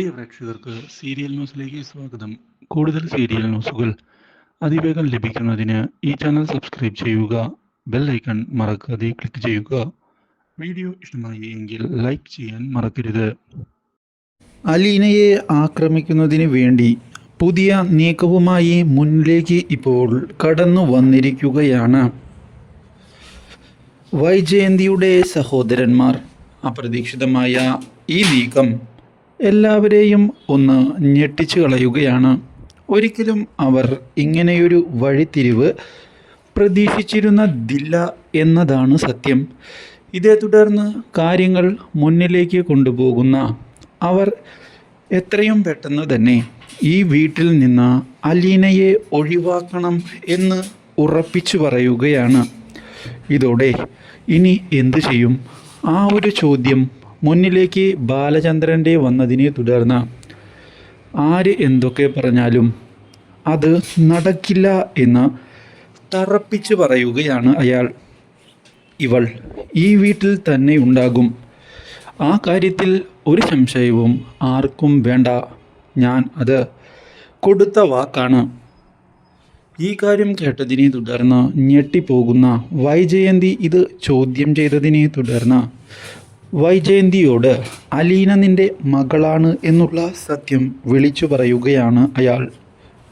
പ്രിയ പ്രേക്ഷകർക്ക് സീരിയൽ ന്യൂസിലേക്ക് സ്വാഗതം. കൂടുതൽ സീരിയൽ ന്യൂസുകൾ അതിവേഗം ലഭിക്കുന്നതിന് ഈ ചാനൽ സബ്സ്ക്രൈബ് ചെയ്യുക ബെൽ ഐക്കൺ മറക്കാതെ ക്ലിക്ക് ചെയ്യുക. വീഡിയോ ഇഷ്ടമായി എങ്കിൽ ലൈക്ക് ചെയ്യാൻ മറക്കരുത്. അലീനയെ ആക്രമിക്കുന്നതിന് വേണ്ടി പുതിയ നീക്കവുമായി മുന്നിലേക്ക് ഇപ്പോൾ കടന്നു വന്നിരിക്കുകയാണ്. വൈജയന്തിയുടെ സഹോദരന്മാർ. അപ്രതീക്ഷിതമായ ഈ നീക്കം എല്ലാവരെയും ഒന്ന് ഞെട്ടിച്ചു കളയുകയാണ്. ഒരിക്കലും അവർ ഇങ്ങനെയൊരു വഴിത്തിരിവ് പ്രതീക്ഷിച്ചിരുന്നതില്ല എന്നതാണ് സത്യം. ഇതേ തുടർന്ന് കാര്യങ്ങൾ മുന്നിലേക്ക് കൊണ്ടുപോകുന്ന അവർ എത്രയും പെട്ടെന്ന് തന്നെ ഈ വീട്ടിൽ നിന്ന് അലീനയെ ഒഴിവാക്കണം എന്ന് ഉറപ്പിച്ചു പറയുകയാണ്. ഇതോടെ ഇനി എന്തു ചെയ്യും? ആ ഒരു ചോദ്യം മുന്നിലേക്ക് ബാലചന്ദ്രന്റെ വന്നതിനെ തുടർന്ന് ആര് എന്തൊക്കെ പറഞ്ഞാലും അത് നടക്കില്ല എന്ന് തറപ്പിച്ച് പറയുകയാണ് അയാൾ. ഇവൾ ഈ വീട്ടിൽ തന്നെ ഉണ്ടാകും. ആ കാര്യത്തിൽ ഒരു സംശയവും ആർക്കും വേണ്ട. ഞാൻ അത് കൊടുത്ത വാക്കാണ്. ഈ കാര്യം കേട്ടതിനെ തുടർന്ന് ഞെട്ടിപ്പോകുന്ന വൈജയന്തി ഇത് ചോദ്യം ചെയ്തതിനെ തുടർന്ന് വൈജയന്തിയോട് അലീന നിന്റെ മകളാണ് എന്നുള്ള സത്യം വിളിച്ചു പറയുകയാണ് അയാൾ.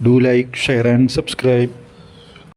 Do like share and subscribe